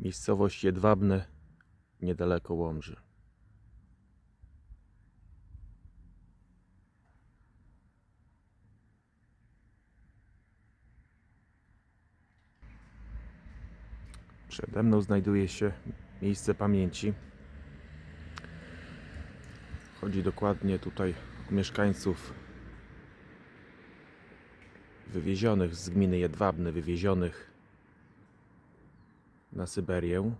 Miejscowość Jedwabne, niedaleko Łomży. Przede mną znajduje się miejsce pamięci. Chodzi dokładnie tutaj o mieszkańców wywiezionych z gminy Jedwabne, wywiezionych na Syberię.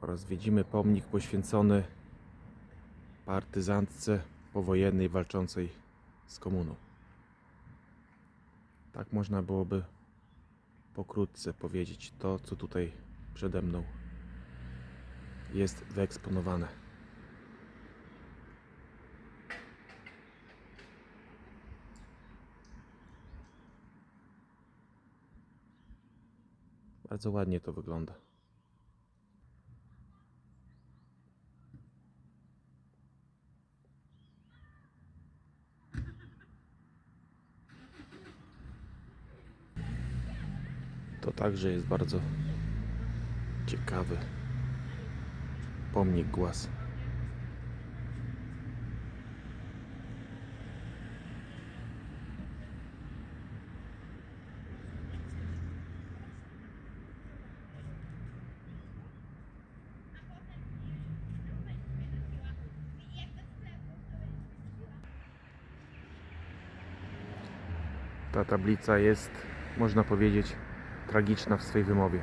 Oraz widzimy pomnik poświęcony partyzantce powojennej walczącej z komuną. Tak można byłoby pokrótce powiedzieć to, co tutaj przede mną jest wyeksponowane. Bardzo ładnie to wygląda. To także jest bardzo ciekawy pomnik głaz. Ta tablica jest, można powiedzieć, tragiczna w swej wymowie.